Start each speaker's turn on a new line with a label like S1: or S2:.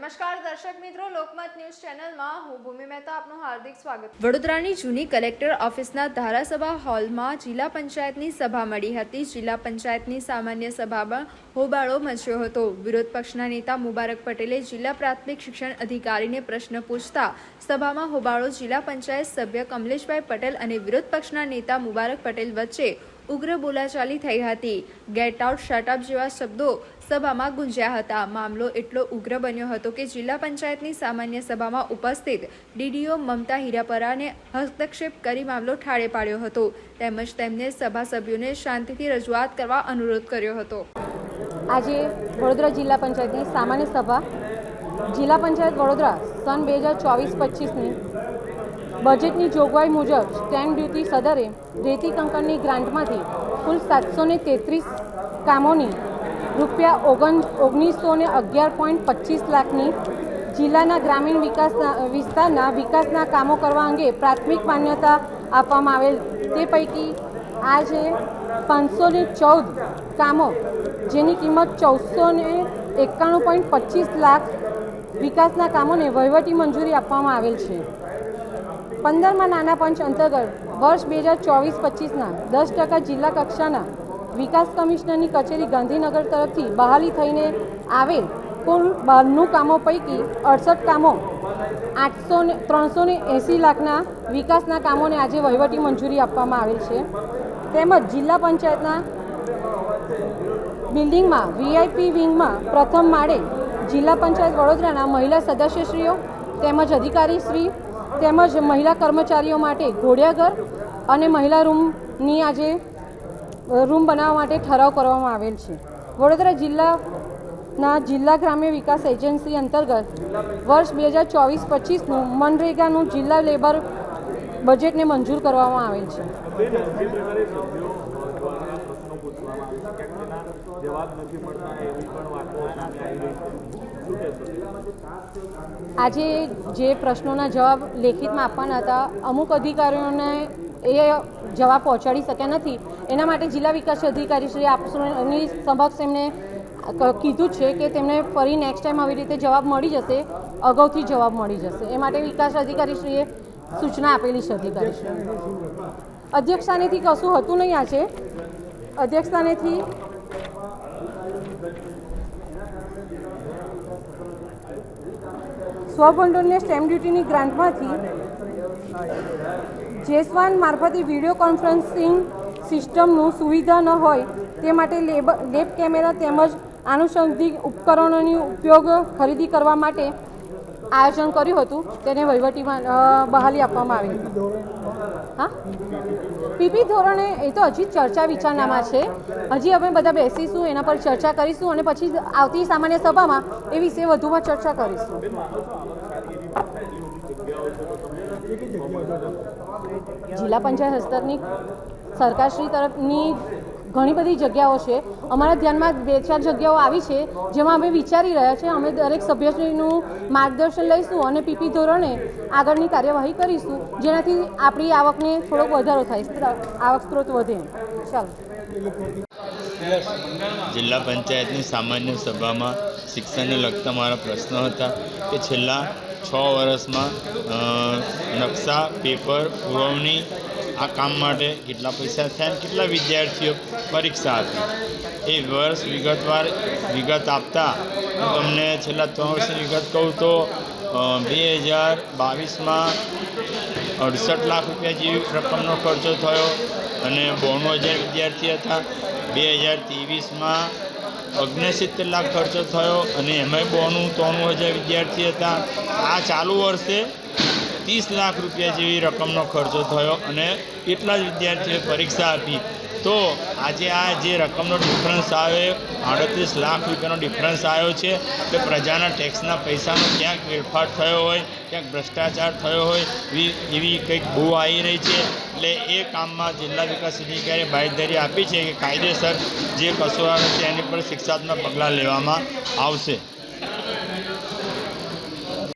S1: નમસ્કાર દર્શક મિત્રો, લોકમત ન્યૂઝ ચેનલમાં હું ભૂમિ મહેતા આપનું હાર્દિક સ્વાગત.
S2: વડોદરાની જૂની કલેક્ટર ઓફિસના ધારાસભા હોલમાં જિલ્લા પંચાયતની સભા મળી હતી. જિલ્લા પંચાયતની સામાન્ય સભામાં હોબાળો મચ્યો હતો. વિરોધ પક્ષના નેતા મુબારક પટેલે જિલ્લા પ્રાથમિક શિક્ષણ અધિકારીને પ્રશ્ન પૂછતા સભામાં હોબાળો જિલ્લા પંચાયત સભ્ય કમલેશભાઈ પટેલ અને વિરોધ પક્ષના નેતા મુબારક પટેલ વચ્ચે ઉગ્ર બોલાચાલી થઈ હતી. ગેટ આઉટ શટઅપ જેવા શબ્દો સભામાં ગુંજ્યા હતા. મામલો એટલો ઉગ્ર બન્યો હતો કે જિલ્લા પંચાયતની સામાન્ય સભામાં ઉપસ્થિત ડીડીઓ મમતા હીરાપરાને હસ્તક્ષેપ કરી મામલો ઠાળે પાડ્યો હતો. તેમજ તેમને સભાસભ્યોને શાંતિથી રજૂઆત કરવા અનુરોધ કર્યો હતો.
S3: આજે વડોદરા જિલ્લા પંચાયતની સામાન્ય સભા જિલ્લા પંચાયત વડોદરા સન બે હજાર ચોવીસ પચીસની બજેટની જોગવાઈ મુજબ સ્ટેમ્પ ડ્યુટી સદરે રેતી કંકણની ગ્રાન્ટમાંથી કુલ સાતસો ને તેત્રીસ કામોની રૂપિયા ઓગણ ઓગણીસો ને અગિયાર પોઈન્ટ પચીસ લાખની જિલ્લાના ગ્રામીણ વિકાસના વિસ્તારના વિકાસના કામો કરવા અંગે પ્રાથમિક માન્યતા આપવામાં આવેલ. તે પૈકી આજે પાંચસો ને ચૌદ કામો, જેની કિંમત ચૌદસો ને એકાણું પોઈન્ટ પચીસ લાખ વિકાસના કામોને વહીવટી મંજૂરી આપવામાં આવેલ છે. પંદરમાં નાના પંચ અંતર્ગત વર્ષ બે હજાર ચોવીસ પચીસના દસ ટકા જિલ્લા કક્ષાના વિકાસ કમિશનરની કચેરી ગાંધીનગર તરફથી બહાલી થઈને આવેલ કુલ બારનું કામો પૈકી અડસઠ કામો આઠસો ને, ત્રણસો ને એંસી લાખના વિકાસના કામોને આજે વહીવટી મંજૂરી આપવામાં આવેલ છે. તેમજ જિલ્લા પંચાયતના બિલ્ડિંગમાં વીઆઈપી વિંગમાં પ્રથમ માળે જિલ્લા પંચાયત વડોદરાના મહિલા સદસ્યશ્રીઓ તેમજ અધિકારીશ્રી તેમજ મહિલા કર્મચારીઓ માટે ઘોડિયાઘર અને મહિલા રૂમની આજે રૂમ બનાવવા માટે ઠરાવ કરવામાં આવેલ છે. વડોદરા જિલ્લાના જિલ્લા ગ્રામ્ય વિકાસ એજન્સી અંતર્ગત વર્ષ બે હજાર ચોવીસ પચીસનું મનરેગાનું જિલ્લા લેબર બજેટને મંજૂર કરવામાં આવેલ છે.
S4: છે છે
S3: આજે જે પ્રશ્નોના જવાબ લેખિતમાં આપવાના હતા, અમુક અધિકારીઓને એ જવાબ પહોંચાડી શક્યા નથી. એના માટે જિલ્લા વિકાસ અધિકારી શ્રી આપની સમક્ષ એમને કીધું છે કે તેમને ફરી નેક્સ્ટ ટાઈમ આવી રીતે જવાબ મળી જશે, અગાઉથી જવાબ મળી જશે. એ માટે વિકાસ અધિકારીશ્રીએ સૂચના આપેલી છે અધિકારીશ્રી અધ્યક્ષસ્થાનેથી કશું હતું નહીં આજે? અધ્યક્ષસ્થાનેથી સ્વભંડોળને સ્ટેમ્પ ડ્યુટીની ગ્રાન્ટમાંથી જેસવાન મારફતે વીડિયો કોન્ફરન્સિંગ સિસ્ટમનું સુવિધા ન હોય તે માટે લેબ લેબ કેમેરા તેમજ આનુષંગિક ઉપકરણોની ઉપયોગ ખરીદી કરવા માટે આયોજન કર્યું હતું. તેને વહીવટીમાં બહાલી આપવામાં આવી. હા? પીપી ધોરણે, એ તો હજી ચર્ચા વિચારણામાં છે. હજી અમે બધા બેસીશું, એના પર ચર્ચા કરીશું અને પછી આવતી સામાન્ય સભામાં એ વિશે વધુમાં ચર્ચા કરીશું. જિલ્લા પંચાયત હસ્તકની સરકારશ્રી તરફની ઘણી બધી જગ્યાઓ છે. અમારા ધ્યાનમાં બે ચાર જગ્યાઓ આવી છે, જેમાં અમે વિચારી રહ્યા છે, અમે દરેક સભ્યશ્રીનું માર્ગદર્શન લઈશું અને પીપી ધોરણે આગળની કાર્યવાહી કરીશું, જેનાથી આપણી આવકને થોડોક વધારો થાય આવક સ્ત્રોત વધે. ચાલો.
S5: જિલ્લા પંચાયતની સામાન્ય સભામાં શિક્ષણને લગતા મારા પ્રશ્નો હતા કે છેલ્લા છ વર્ષમાં નકશા, પેપર, પુરવણી આ કામ માટે કેટલા પૈસા થયા કેટલા વિદ્યાર્થીઓ પરીક્ષા આપી? એ વર્ષ વિગતવાર વિગત આપતા હું તમને છેલ્લા ત્રણ વર્ષની વિગત કહું તો બે હજાર બાવીસમાં અડસઠ લાખ રૂપિયા જેવી રકમનો ખર્ચો થયો અને બોણું હજાર વિદ્યાર્થી હતા. બે હજાર ત્રેવીસમાં ઓગણસિત્તેર લાખ ખર્ચો થયો અને એમાંય બોણું ત્રણું હજાર વિદ્યાર્થી હતા. આ ચાલુ વર્ષે ત્રીસ લાખ રૂપિયા જેવી રકમનો ખર્ચો થયો અને એટલા જ વિદ્યાર્થીઓએ પરીક્ષા આપી. તો આજે આ જે રકમનો ડિફરન્સ આવે, આડત્રીસ લાખ રૂપિયાનો ડિફરન્સ આવ્યો છે કે પ્રજાના ટેક્સના પૈસાનો ક્યાંક વેડફાટ થયો હોય, ક્યાંક ભ્રષ્ટાચાર થયો હોય, એવી કંઈક બહુ આવી રહી છે. એટલે એ કામમાં જિલ્લા વિકાસ અધિકારીએ બાંયધરી આપી છે કે કાયદેસર જે કસૂરવાર છે, એની પર શિક્ષાત્મક પગલાં લેવામાં આવશે.